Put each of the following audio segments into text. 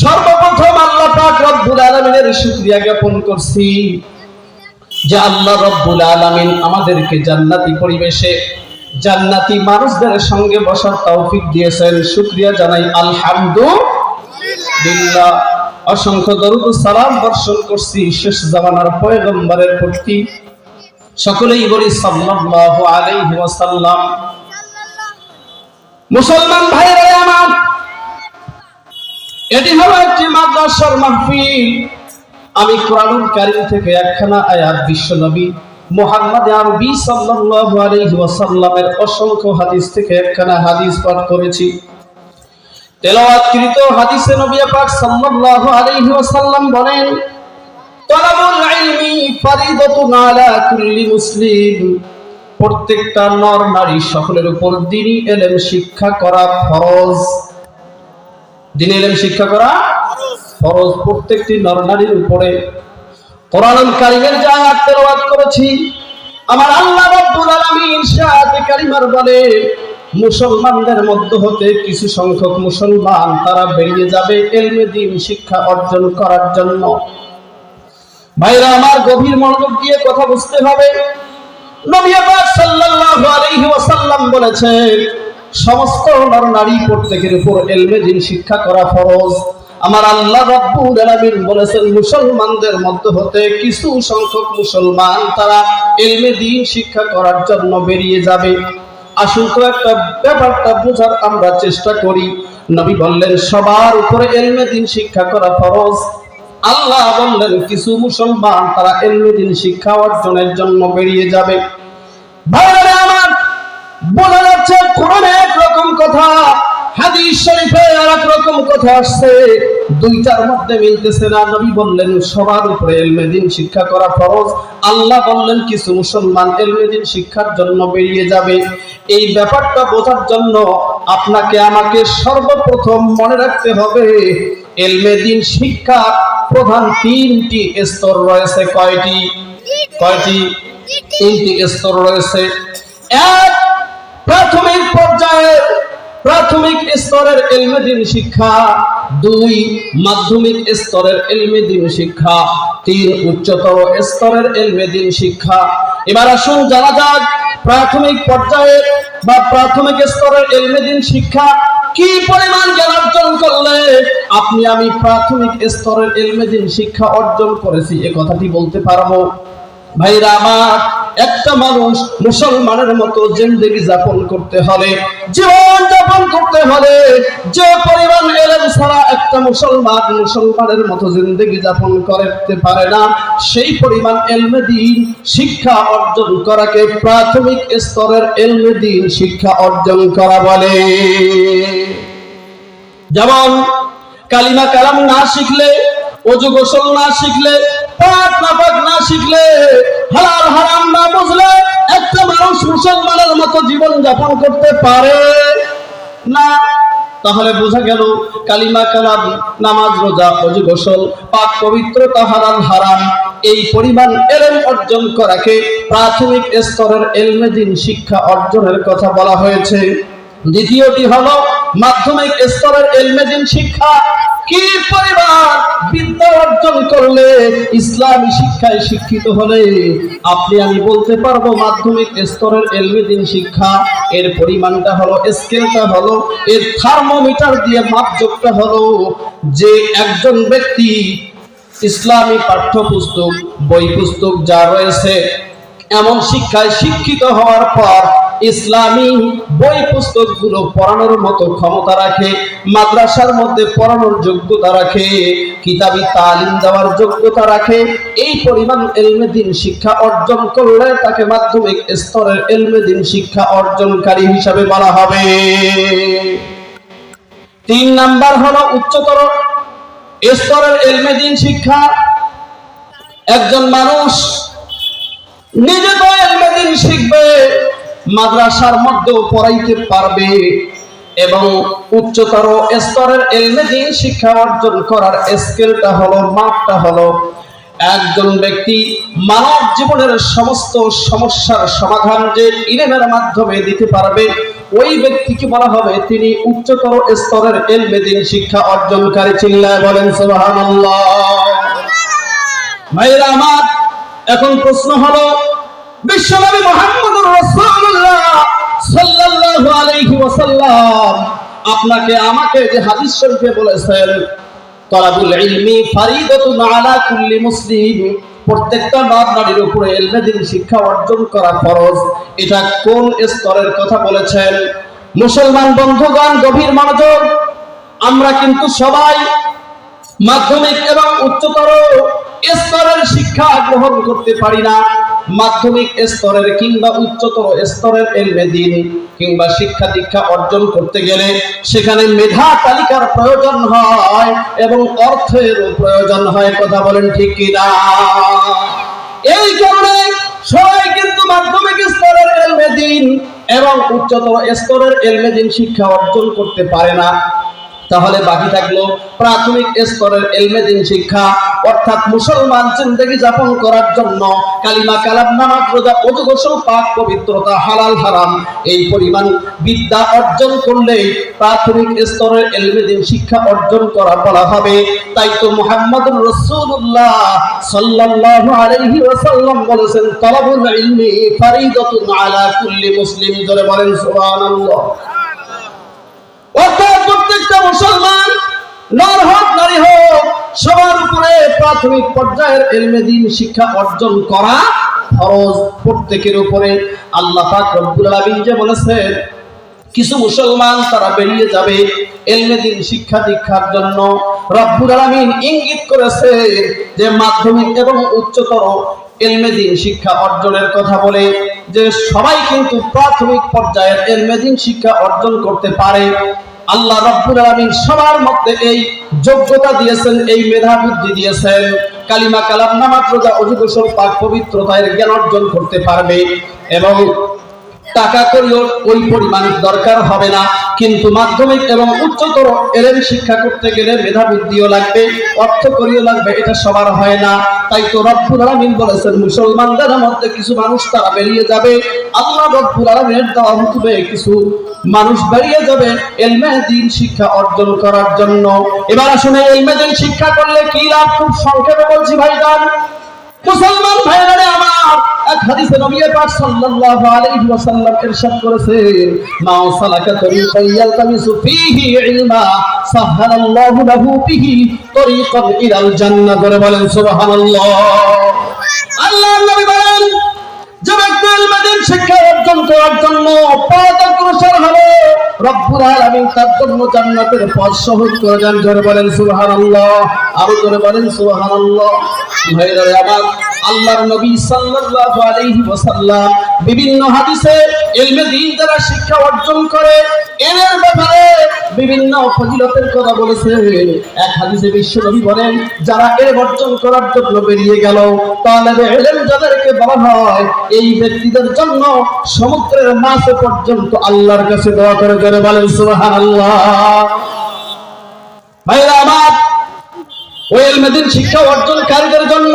সর্বপ্রথম আল্লাহ পাক রব্বুল আলামিনের শুকরিয়া জ্ঞাপন করছি যে আল্লাহ রব্বুল আলামিন আমাদেরকে জান্নাতি পরিবেশে জান্নাতি মানুষদের সঙ্গে বসার তৌফিক দিয়েছেন। শুকরিয়া জানাই। আলহামদুলিল্লাহ। অসংখ্য দরুদ সালাম বর্ষণ করছি শেষ জামানার পয়গম্বরের প্রতি। সকলেই বলি সাল্লাল্লাহু আলাইহি ওয়াসাল্লাম। মুসলমান ভাইরা আমার এটি হলো একটি মাদ্রাসার মাহফিল। আমি কোরআনুল কারীম থেকে একখানা আয়াত বিশ্বনবী মুহাম্মদ আরবি সাল্লাল্লাহু আলাইহি ওয়াসাল্লামের অসংখ্য হাদিস থেকে একখানা হাদিস পাঠ করেছি। তেলাওয়াতকৃত হাদিসে নবী পাক সাল্লাল্লাহু আলাইহি ওয়াসাল্লাম বলেন, তলাবুল ইলমি ফরিদাতুন আলা কুল্লি মুসলিম। প্রত্যেকটা নর নারী সকলের উপর দ্বীনি ইলম শিক্ষা করা ফরজ। দিন ইলম শিক্ষা করা ফরজ। প্রত্যেকটি নরনারীর উপরে কোরআনুল কারীমের যে আয়াত করেছি, আমার আল্লাহ রাব্বুল আলামিন শাহাতে কারিমার বলে, মুসলমানদের মধ্য হতে কিছু সংখ্যক মুসলমান তারা বেরিয়ে যাবে এলমে দিন শিক্ষা অর্জন করার জন্য। ভাইরা, আমার গভীর মনোযোগ দিয়ে কথা বুঝতে হবে। নবী পাক সাল্লাল্লাহু আলাইহি ওয়াসাল্লাম বলেছেন সমস্ত নর নারী প্রত্যেকের উপর এলমে দিন শিক্ষা করা ফরজ। আমার আল্লাহ রাব্বুল আলামিন বলেছেন, মুসলমানদের মধ্য হতে কিছু সংখ্যক মুসলমান তারা এলমে দিন শিক্ষা করার জন্য বেরিয়ে যাবে। আসুন তো একটা ব্যাপারটা বোঝার আমরা চেষ্টা করি। নবী বললেন, সবার উপরে এলমে দিন শিক্ষা করা ফরজ। আল্লাহ বললেন, কিছু মুসলমান তারা এলমে দিন শিক্ষা অর্জনের জন্য বেরিয়ে যাবে। ভাইরা আমার বোঝা কোরআনে একরকম কথা, হাদিস শরীফে আর এক রকম কথা আসছে। দুইটার মধ্যে মিলতেছে না, নবী বললেন, সবার উপরে এলমে দিন শিক্ষা করা ফরজ। আল্লাহ বললেন, কিছু মুসলমান এলমে দিন শিক্ষার জন্য বেরিয়ে যাবে। এই ব্যাপারটা বোঝার জন্য আপনাকে আমাকে সর্বপ্রথম মনে রাখতে হবে এলমেদিন শিক্ষা প্রধান তিনটি স্তর রয়েছে। কয়টি? কয়টি? তিনটি স্তর রয়েছে। এক প্রাথমিক পর্যায়ে প্রাথমিক স্তরের এলমেদিন শিক্ষা, দুই মাধ্যমিক স্তরের এলমেদিন শিক্ষা, তিন উচ্চতর স্তরের এলমেদিন শিক্ষা। এবার আসুন জানা যাক প্রাথমিক পর্যায়ে বা প্রাথমিক স্তরের এলমেদিন শিক্ষা কি পরিমাণ জ্ঞান অর্জন করলে আপনি আমি প্রাথমিক স্তরের এলমেদিন শিক্ষা অর্জন করেছি, এ কথাটি বলতে পারব। মুসলমানের মতো জিন্দগি যাপন করতে পারে না, সেই পরিমাণ এলমে দিন শিক্ষা অর্জন করাকে প্রাথমিক স্তরের এলমে দিন শিক্ষা অর্জন করা বলে। যেমন কালিমা কালাম না শিখলে অজু গোসল না শিখলে পাক নাপাক না শিখলে, হালাল হারাম না বুঝলে, একটা মানুষ মুসলমানের মতো জীবন যাপন করতে পারে না। তাহলে বোঝা গেল, কালিমা কালাম, নামাজ, রোজা গোসল, পাক হারাম, এই পরিমাণ এলেম অর্জন করাকে প্রাথমিক স্তরের এলমে দিন শিক্ষা অর্জনের কথা বলা হয়েছে। দ্বিতীয়টি হলো, মাধ্যমিক স্তরের এলমেদিন শিক্ষা। কি পরিমাণ বিদ্যা অর্জন করলে ইসলামী শিক্ষায় শিক্ষিত হলে? আপনি, আমি বলতে পারব মাধ্যমিক স্তরের এলমেদিন শিক্ষা, এর পরিমাণটা হলো, স্কেলটা হলো, এর থার্মোমিটার দিয়ে মাপযোগটা হলো। যে একজন ব্যক্তি ইসলামী পাঠ্যপুস্তক, বই পুস্তক যা রয়েছে, এমন শিক্ষায় শিক্ষিত হওয়ার পর ইসলামী বই পুস্তকগুলো পড়ানোর মতো ক্ষমতা রাখে, মাদ্রাসার মধ্যে পড়ানোর যোগ্যতা রাখে, কিতাবি তালিম দেওয়ার যোগ্যতা রাখে, এই পরিমাণ এলমে দিন শিক্ষা অর্জন করলে তাকে মাধ্যমিক স্তরের এলমে দিন শিক্ষা অর্জনকারী হিসাবে বলা হবে। তিন নাম্বার হলো উচ্চতর স্তরের এলমে দিন শিক্ষা। একজন মানুষ নিজে তো এলমেদিন শিখবে। মাদ্রাসার মধ্যেও পড়াইতে পারবে এবং উচ্চতর স্তরের এলমেদিন শিক্ষা অর্জন করার স্কেলটা হলো, মাপটা হলো একজন ব্যক্তি মানব জীবনের সমস্ত সমস্যার সমাধান যে ইলেমের মাধ্যমে দিতে পারবে, ওই ব্যক্তিকে বলা হবে তিনি উচ্চতর স্তরের এলমে দিন শিক্ষা অর্জনকারী। চিল্লায় বলেন, সুবহানাল্লাহ। ভাইরা আমার, এখন প্রশ্ন হলো বিশ্বনবী মুহাম্মদুর রাসূলুল্লাহ সাল্লাল্লাহু আলাইহি ওয়াসাল্লাম আপনাকে, আমাকে যে হাদিস শরীফে বলেছেন, তলাবুল ইলমি ফারিদাতুন আলা কুল্লি মুসলিম প্রত্যেকটা নর নারীর উপরে ইলমে দিন শিক্ষা অর্জন করা ফরজ। এটা কোন স্তরের কথা বলেছেন? মুসলমান বন্ধুগণ, গভীর মনোযোগ। আমরা কিন্তু সবাই মাধ্যমিক এবং উচ্চতর স্তরের শিক্ষা গ্রহণ করতে পারি না। মাধ্যমিক স্তরের কিংবা উচ্চতর স্তরের এলমে দিন কিংবা শিক্ষা দীক্ষা অর্জন করতে গেলে সেখানে মেধা তালিকার প্রয়োজন হয় এবং অর্থের প্রয়োজন হয়, কথা বলেন ঠিক কিনা? এই কারণে সবাই কিন্তু মাধ্যমিক স্তরের এলমে দিন এবং উচ্চতর স্তরের এলমে দিন শিক্ষা অর্জন করতে পারে না। তাহলে বাকি থাকল প্রাথমিক স্তরের এলমেদিন শিক্ষা, অর্থাৎ মুসলমান জিন্দগি যাপন করার জন্য কালিমা কালাম নামাজ রোজা অজু পাক পবিত্রতা, হালাল হারাম, এই পরিমাণ বিদ্যা অর্জন করলে প্রাথমিক স্তরের এলমেদিন শিক্ষা অর্জন করা বলা হবে। তাই তো মুহাম্মদুর রাসূলুল্লাহ সাল্লাল্লাহু আলাইহি ওয়াসাল্লাম বলেছেন, তলাবুল ইলমি ফারিদাতুন আলা কুল্লি মুসলিম। ধরে বলেন সুবহানাল্লাহ। প্রত্যেকটা মুসলমান, নর হোক, নারী হোক, সবার উপরে প্রাথমিক পর্যায়ের এলমে দিন শিক্ষা অর্জন করা ফরজ। প্রত্যেকের উপরে আল্লাহ রব্বুল আলামিন যে বলেছেন, কিছু মুসলমান তারা বেরিয়ে যাবে এলমে দিন শিক্ষা দীক্ষার জন্য। রব্বুল আলামিন ইঙ্গিত করেছে যে মাধ্যমিক এবং উচ্চতর এলমে দিন শিক্ষা অর্জনের কথা বলে যে সবাই কিন্তু প্রাথমিক পর্যায়ের এলমে দিন শিক্ষা অর্জন করতে পারে। আল্লাহ রব্বুল আলামিন সবার মধ্যে এই যোগ্যতা দিয়েছেন, এই মেধা বুদ্ধি দিয়েছেন। কালিমা কালাম না মাত্র যা অধিবেশন পাক পবিত্রতায় জ্ঞান অর্জন করতে পারবে। এবং টাকা করিও, ওই পরিমাণ দরকার হবে না। কিন্তু মাধ্যমিক এবং উচ্চতর এলেন শিক্ষা করতে গেলে মেধা বুদ্ধিও লাগবে, অর্থ করিও লাগবে, এটা সবার হয় না। তাই তো রব্বুল আলামিন বলেছেন, মুসলমানদের মধ্যে কিছু মানুষ তারা বেরিয়ে যাবে, আল্লাহ রব্বুল আলামিনের দেওয়া হুকুমে কিছু মানুষ বেরিয়ে যাবে এলমে দিন শিক্ষা অর্জন করার জন্য। এবার আসলে এলমে দিন শিক্ষা করলে কি লাভ? খুব সংক্ষেপে বলছি ভাইজান। মুসলমান ভাইরা আমার, এক হাদিসে নবী পাক সাল্লাল্লাহু আলাইহি ওয়াসাল্লাম ইরশাদ করেছেন মা সালাকা তরিকান ইয়ালতামিসু ফিহি ইলমা সাহালাল্লাহু লাহু বিহি তরিকান ইলাল জান্নাহ। করে বলেন, সুবহানাল্লাহ। আল্লাহ নবী বলেন যে ব্যক্তি ইলমাদিন শিক্ষা অর্জন করার জন্য পথ হবে। আলামিন তার জন্য জান্নাতের পথ সহজ করে দেন। জোরে বলেন সুবহানাল্লাহ। আরও জোরে বলেন ভাইরা আমার আল্লাহর নবী সাল্লাল্লাহু আলাইহি ওয়াসাল্লাম বিভিন্ন হাদিসে ইলমে দ্বীন দ্বারা শিক্ষা অর্জন করে। এর ব্যাপারে বিভিন্ন ফজিলতের কথা বলেছেন এক হাদিসে বিশ্ব নবী বলেন, যারা এর অর্জন করার জন্য বেরিয়ে গেল তাহলে ইলম যাদেরকে বলা হয়, এই ব্যক্তিদের জন্য সমুদ্রের মাছ পর্যন্ত আল্লাহর কাছে দোয়া করে করে বলেন, সুবহানাল্লাহ। ভাইরা আমার, ওই এলমেদিন শিক্ষা অর্জনকারীদের জন্য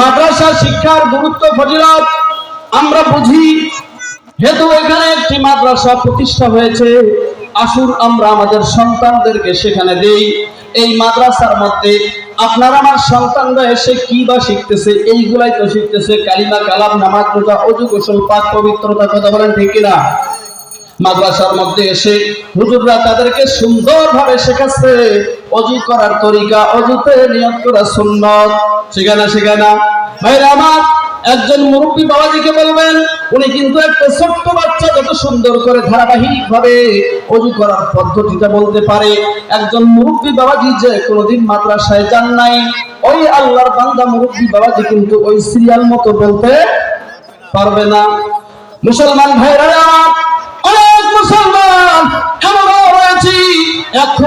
মাদ্রাসা শিক্ষার গুরুত্ব ফজিলত, আমরা বুঝি, যেহেতু এখানে একটি মাদ্রাসা প্রতিষ্ঠা হয়েছে, আসুন আমরা আমাদের সন্তানদেরকে সেখানে দেই। এই মাদ্রাসার মধ্যে আপনার আমার সন্তানরা এসে কি বা শিখতেছে, এইগুলাই তো শিখতেছে, কালিমা, কালাম, নামাজ, রোজা, অজু, গোসল পাক পবিত্রতা, কথা বলেন ঠিক কিনা? মাদ্রাসার মধ্যে এসে হুজুররা তাদেরকে সুন্দরভাবে শেখাচ্ছে। অজু করার তরিকা অজুতে নিয়ত করা সুন্নত। সেখানে সেখানে ভাইরা আমার, একজন মুরব্বী বাবাজিকে বলবেন, উনি কিন্তু একটা ছোট্ট বাচ্চা যত সুন্দর করে ধারাবাহিক ভাবে অজু করার পদ্ধতিটা বলতে পারে। একজন মুরব্বী বাবাজি যে কোনোদিন মাদ্রাসায় যান নাই, ওই আল্লাহর বান্দা মুরব্বী বাবাজি কিন্তু ওই সিরিয়াল মতো বলতে পারবে না। মুসলমান ভাইরা অনেক মুসলমান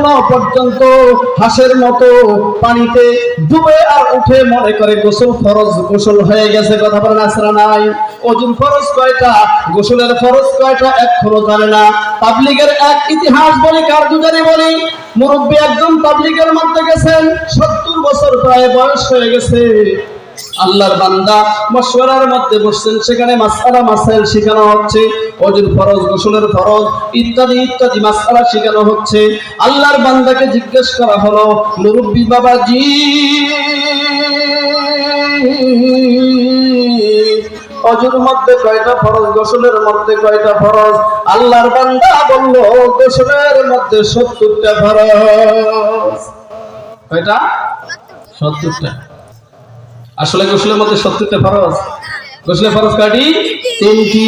এখনও পর্যন্ত হাঁসের মতো পানিতে ডুবে আর উঠে মনে করে গোসল ফরজ গোসল হয়ে গেছে, কথা বলেন আসরা নাই। অজুন ফরজ কয়টা? গোসলের ফরজ কয়টা? এক এখনও জানে না। পাবলিকের এক ইতিহাস বলি কার্যকারী বলি? মুরব্বী একজন পাবলিকের মধ্যে গেছেন, সত্তর বছর প্রায় বয়স হয়ে গেছে। আল্লাহর বান্দা মশওয়ারার মধ্যে বসছেন, সেখানে মাসালা মাসাইল শেখানো হচ্ছে অজুর ফরজ, গোসলের ফরজ, ইত্যাদি ইত্যাদি মাসালা শেখানো হচ্ছে। আল্লাহর বান্দাকে জিজ্ঞেস করা হলো, মুরব্বী বাবাজি অজুর মধ্যে কয়টা ফরজ, গোসলের মধ্যে কয়টা ফরজ? আল্লাহর বান্দা বলল, গোসলের মধ্যে সত্তরটা ফরজ। কয়টা? সত্তরটা। আসলে গোসলের মধ্যে সত্তরটা ফরজ? গোসলের ফরজ কয়টি? তিনটি।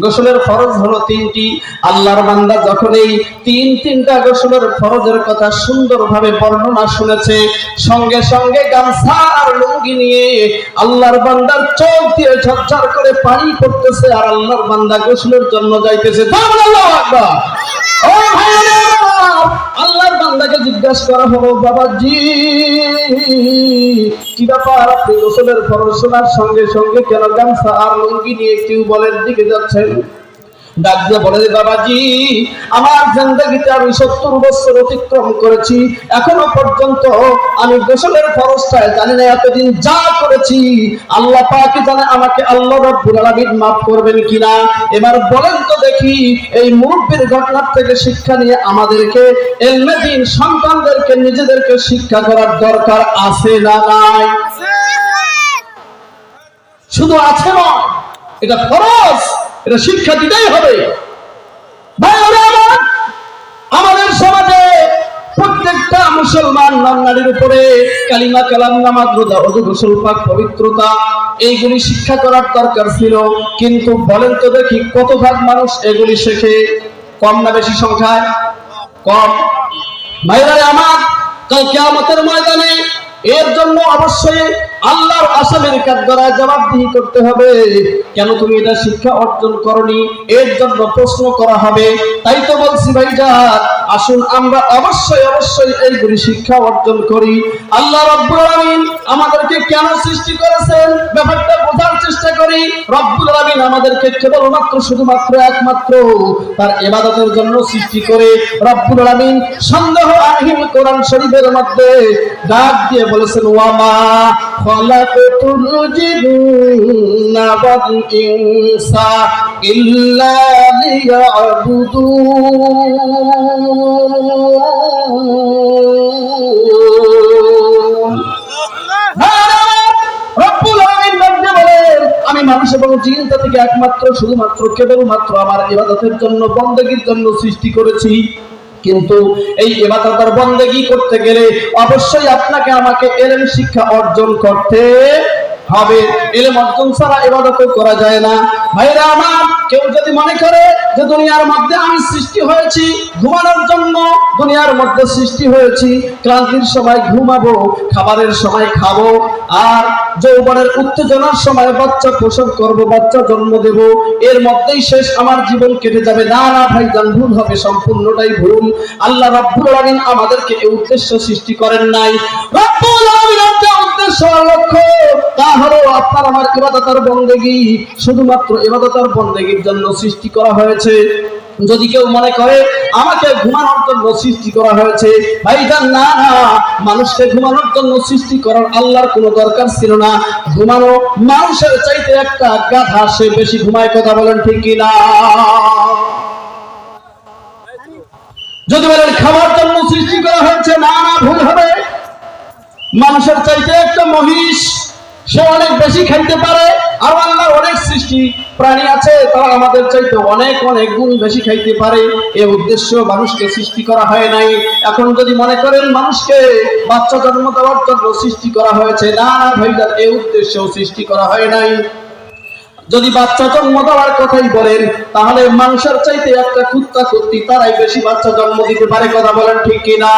গোসলের ফরজ হলো তিনটি। আল্লাহর বান্দা যখন এই তিন তিনটা গোসলের ফরজের কথা সুন্দরভাবে বর্ণনা শুনেছে সঙ্গে সঙ্গে গামছা আর লুঙ্গি নিয়ে আল্লাহর বান্দার চোখ দিয়ে ঝরঝর করে পানি পড়তেছে আর আল্লাহর বান্দা গোসলের জন্য যাইতেছে। ও আমার, আল্লাহর বান্দাকে জিজ্ঞাসা করা হলো, বাবাজি, কি ব্যাপার? আপনি গোসলের ফরসলার সঙ্গে সঙ্গে কেন গামছা আর লুঙ্গি নিয়ে টিউবওয়েলের দিকে যাচ্ছেন? ডাক দিয়ে বলে বাবাজি আমার জিন্দগিতে আমি সত্তর বছর অতিক্রম করেছি। এখনও পর্যন্ত আমি গোসলের জানি না এতদিন যা করেছি। আল্লাহ পাকি জানে আমাকে আল্লাহ রব্বুল আলামিন মাফ করবেন কিনা? এবার বলেন তো দেখি এই মুরব্বীর ঘটনার থেকে শিক্ষা নিয়ে আমাদেরকে এলমে দিন সন্তানদেরকে নিজেদেরকে শিক্ষা করার দরকার আছে না নাই? শুধু আছে নয় এটা ফরজ। এটা শিক্ষা দিতেই হবে। আমাদের সমাজে প্রত্যেকটা মুসলমান নারীর উপরে কালিমা, কালাম, নামাজ, রোজা অজু গোসল, পাক, পবিত্রতা, এইগুলি শিক্ষা করার দরকার ছিল। কিন্তু বলেন তো দেখি, কত ভাগ মানুষ এগুলি শেখে? কম না বেশি সংখ্যায়? কম। ভাইরা আমার, কাল কিয়ামতের ময়দানে এর জন্য অবশ্যই আল্লাহর আসামের দ্বারা জবাবদিহি করতে হবে। কেন তুমি এটা শিক্ষা অর্জন করনি? এর জন্য প্রশ্ন করা হবে। তাই তো বলছি ভাইজান আসুন, আমরা অবশ্যই অবশ্যই এইগুলি শিক্ষা অর্জন করি। আল্লাহ রব্বুল আমাদেরকে কেন সৃষ্টি করেছেন? ব্যাপারটা বোঝার চেষ্টা করি। রব্বুল আলামিন আমাদেরকে কেবলমাত্র শুধুমাত্র একমাত্র তার ইবাদতের জন্য সৃষ্টি করে রব্বুল আলামিন সন্দেহ আহীন কোরআন শরীফের মধ্যে ডাক দিয়ে বলেছেন, ওয়ামা খলাকাতুল ইল্লা আমি মানুষ শুধুমাত্র, কেবলমাত্র আমার ইবাদতের জন্য, বন্দেগীর জন্য সৃষ্টি করেছি। কিন্তু এই ইবাদত আর বন্দেগী করতে গেলে অবশ্যই আপনাকে আমাকে এলেম শিক্ষা অর্জন করতে হবে। এলেম অর্জন ছাড়া ইবাদত করা যায় না। ভাইরা আমার কেউ যদি মনে করে যে দুনিয়ার মধ্যে আমি সৃষ্টি হয়েছি, ঘুমানোর জন্য দুনিয়ার মধ্যে সৃষ্টি হয়েছি, ক্লান্তির সময় ঘুমাবো, খাবারের সময় খাব, আর যৌবনের উত্তেজনার সময় বাচ্চা প্রসব করব, বাচ্চা জন্ম দেব, এর মধ্যেই শেষ আমার জীবন কেটে যাবে। না না ভাই জান ভুল হবে, সম্পূর্ণটাই ভুল। আল্লাহ রাব্বুল আলামিন আমাদেরকে এই উদ্দেশ্য সৃষ্টি করেন নাই। রাব্বুল আলামিনের যে উদ্দেশ্য লক্ষ্য, তা হলো আপনার আমার ইবাদত আর বন্দেগী, শুধুমাত্র ইবাদত আর বন্দেগীর জন্য সৃষ্টি করা হয়েছে। যদি কেউ মনে করে, আমাকে ঘুমানোর জন্য সৃষ্টি করা হয়েছে। না মানুষকে ঘুমানোর জন্য সৃষ্টি করার আল্লাহর কোনো দরকার ছিল না। ঘুমানো মানুষের চাইতে একটা গাধা, সে বেশি ঘুমায় কথা বলেন ঠিক কিনা যদি বলেন, খাবার জন্য সৃষ্টি করা হয়েছে। না না, ভুল হবে। মানুষের চাইতে একটা মহিষ, সে অনেক বেশি খাইতে পারে। আর আল্লাহর অনেক সৃষ্টি প্রাণী আছে, তারা আমাদের চাইতে অনেক অনেক গুণ বেশি খাইতে পারে। এ উদ্দেশ্য মানুষকে সৃষ্টি করা হয় নাই। এখন যদি মনে করেন মানুষকে বাচ্চা জন্ম দেওয়ার জন্য সৃষ্টি করা হয়েছে, না না, ভাইজান এই উদ্দেশ্যেও সৃষ্টি করা হয় নাই। যদি বাচ্চা জন্ম দেওয়ার কথাই বলেন, তাহলে মানুষের চাইতে একটা কুত্তা কুত্তি তারাই বেশি বাচ্চা জন্ম দিতে পারে, কথা বলেন ঠিক কিনা?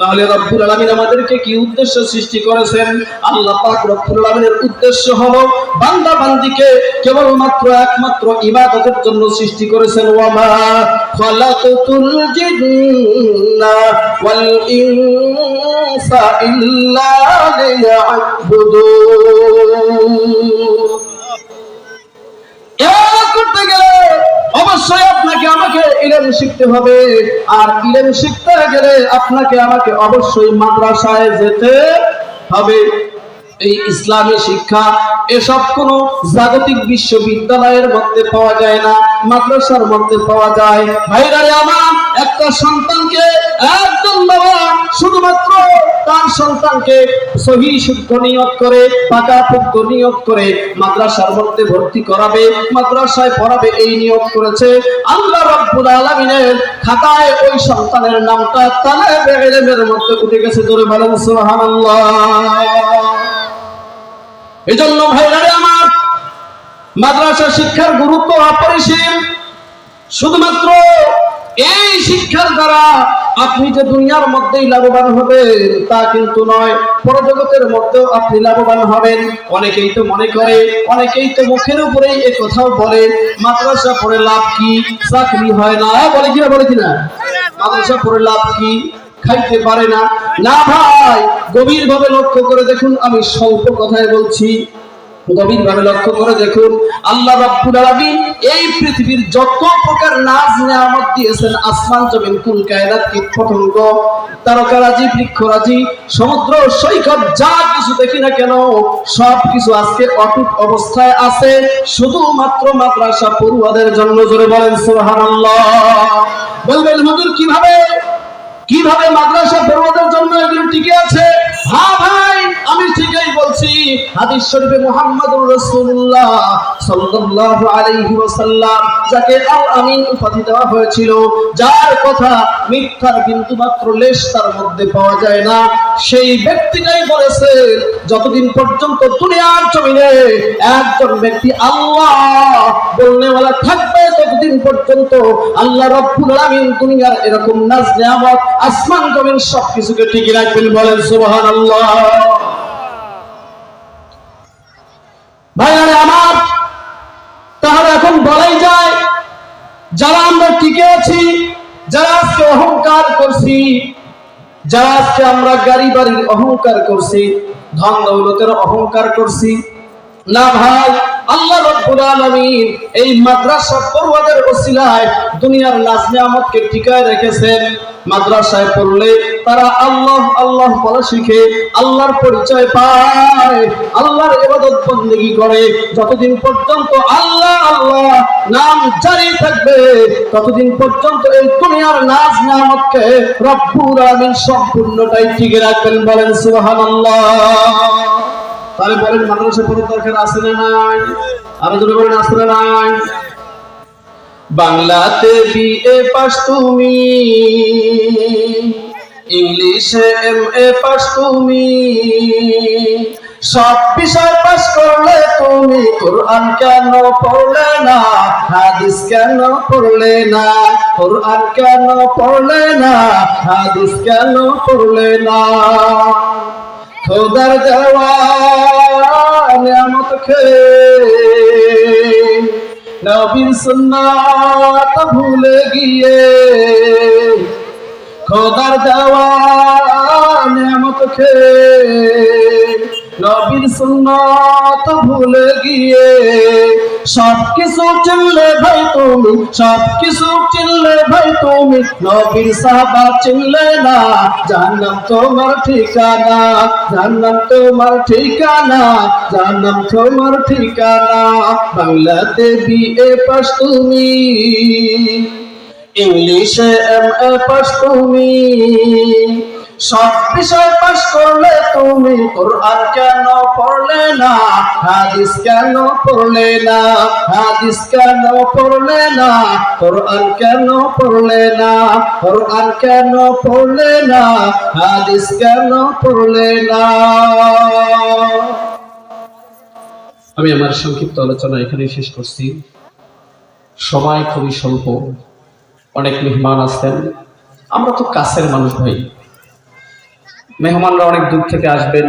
তাহলে রব্বুল আলামিন আমাদেরকে কি উদ্দেশ্য সৃষ্টি করেছেন? আল্লাহ পাক রব্বুল আলামিনের উদ্দেশ্য হলো বান্দা বান্দিকে কেবলমাত্র একমাত্র ইবাদতের জন্য সৃষ্টি করেছেন। ওয়ামা খালাকাতুল জিন্না ওয়াল ইনসা ইল্লা লিয়া'বুদুন। করতে গেলে অবশ্যই আপনাকে আমাকে ইলেম শিখতে হবে। আর ইলেম শিখতে গেলে আপনাকে আমাকে অবশ্যই মাদ্রাসায় যেতে হবে। এই ইসলামী শিক্ষা এসব কোন জাগতিক বিশ্ববিদ্যালয়ের মধ্যে পাওয়া যায় না, মাদ্রাসার মধ্যে পাওয়া যায়। ভাইরারে আমার একটা সন্তানকে একদম বাবা, শুধুমাত্র তার সন্তানকে সহি শুদ্ধ নিয়ত করে, পাকা পুক্ত নিয়ত করে মাদ্রাসার মধ্যে ভর্তি করাবে, মাদ্রাসায় পড়াবে, এই নিয়ত করেছে। আল্লাহ রাব্বুল আলামিনের খাতায় ওই সন্তানের নামটা তালেবে ইলমের মধ্যে উঠে গেছে, জোরে বলেন, সুবহানাল্লাহ। এজন্য ভাইরারে আমার, মাদ্রাসা শিক্ষার গুরুত্ব অপরিসীম। শুধুমাত্র এই শিক্ষার দ্বারা আপনি যে দুনিয়ার মধ্যেই লাভবান হবেন, তা কিন্তু নয়। পরজগতের মধ্যেও আপনি লাভবান হবেন। অনেকেই তো মনে করে, অনেকেই তো মুখের উপরেই এ কথাও বলে, মাদ্রাসা পড়ে লাভ কি? চাকরি হয় না। বলে কিনা বলে কিনা? মাদ্রাসা পড়ে লাভ কি? খাইতে পারে না। না ভাই গভীর ভাবে লক্ষ্য করে দেখুন, আমি স্বল্প কথায় বলছি। গভীর ভাবে লক্ষ্য করে দেখুন, আল্লাহ রাব্বুল আলামিন এই পৃথিবীর যত প্রকার নাজ নিয়ামত দিয়েছেন, আসমান, জমিন, কুল, কায়নাত, কীট, পতঙ্গ তারকারাজি বৃক্ষরাজি সমুদ্র, সৈকত, যা কিছু দেখি না কেন সব কিছু আজকে অটুট অবস্থায় আছে। শুধুমাত্র মাদ্রাসা পড়ুয়াদের জন্য জোরে বলেন, সুবহানাল্লাহ। বলবেন, হুজুর, কীভাবে? কীভাবে মাদ্রাসা পড়ুয়াদের জন্য এগুলো টিকে আছে? হ্যাঁ ভাই আমি ঠিকই বলছি, হাদিস শরীফে মুহাম্মদুর রাসূলুল্লাহ সাল্লাল্লাহু আলাইহি ওয়াসাল্লাম, যাকে আল আমিন উপাধি দেওয়া হয়েছিল, যার কথা মিথ্যার বিন্দু মাত্র লেশ তার মধ্যে পাওয়া যায় না। সেই ব্যক্তিটাই বলেছে, যতদিন পর্যন্ত দুনিয়ার জমিনে একজন ব্যক্তি আল্লাহ বলনেওয়ালা থাকবে, ততদিন পর্যন্ত আল্লাহ রব্বুল আলামিন দুনিয়ার এরকম নাজ নিয়ামত আসমান জমিন সবকিছুকে ঠিকই রাখবেন বলেন সুবহানাল্লাহ ভাইয়ারে আমার তাহলে এখন বলাই যায় যারা আমরা টিকে আছি, যারা আজকে অহংকার করছি, যারা আজকে আমরা গাড়ি বাড়ির অহংকার করছি, ধন দৌলতের অহংকার করছি। না ভাই আল্লাহ এই মাদ্রাসা রেখেছেন। মাদ্রাসায় তারা আল্লাহ আল্লাহ বলা শিখে, আল্লাহর পরিচয় পায়, আল্লাহর করে। যতদিন পর্যন্ত আল্লাহ আল্লাহ নাম জারি থাকবে, ততদিন পর্যন্ত এই দুনিয়ার নাজ নিয়ামতকে রব্বুল আলামিন সম্পূর্ণটাই টিকে রাখবেন বলেন সুবহানাল্লাহ। তাহলে বলেন মাদ্রাসা পড়ার দরকার আছে না নাই? আরও জোরে বলেন, আছে না নাই? বাংলাতে বিএ পাস তুমি, ইংলিশে এম এ পাস তুমি, সব বিষয় পাস করলে তুমি কোরআন কেন পড়লে না, হাদিস কেন পড়লে না, কোরআন কেন পড়লে না, হাদিস কেন পড়লে না? খোদার দেওয়া খেয়ে নবীর সুন্নাত ভুলে গিয়ে খোদার দেওয়া নিয়ামত খেয়ে নবীর সুন্নাত ভুলে গিয়ে সব কিছু চিনলে ভাই তুমি সব কিছু চিনলে ভাই তুমি, নবীর সাহাবা চিনলে না জানলাম তোমার ঠিকানা জানলাম তোমার ঠিকানা জানলাম তোমার ঠিকানা, বাংলাতে বিএ পাস তুমি, ইংলিশে এম এ পাস তুমি। সব বিষয় পাস করলে তুমি কোরআন কেন পড়লে না? হাদিস কেন পড়লে না? হাদিস কেন পড়লে না? কোরআন কেন পড়লে না? কোরআন কেন পড়লে না? হাদিস কেন পড়লে না? আমি আমার সংক্ষিপ্ত আলোচনা এখানেই শেষ করছি। সময় খুবই স্বল্প। অনেক মেহমান আছেন। আমরা তো কাছের মানুষ ভাই। মেহমানরা অনেক দূর থেকে আসবেন।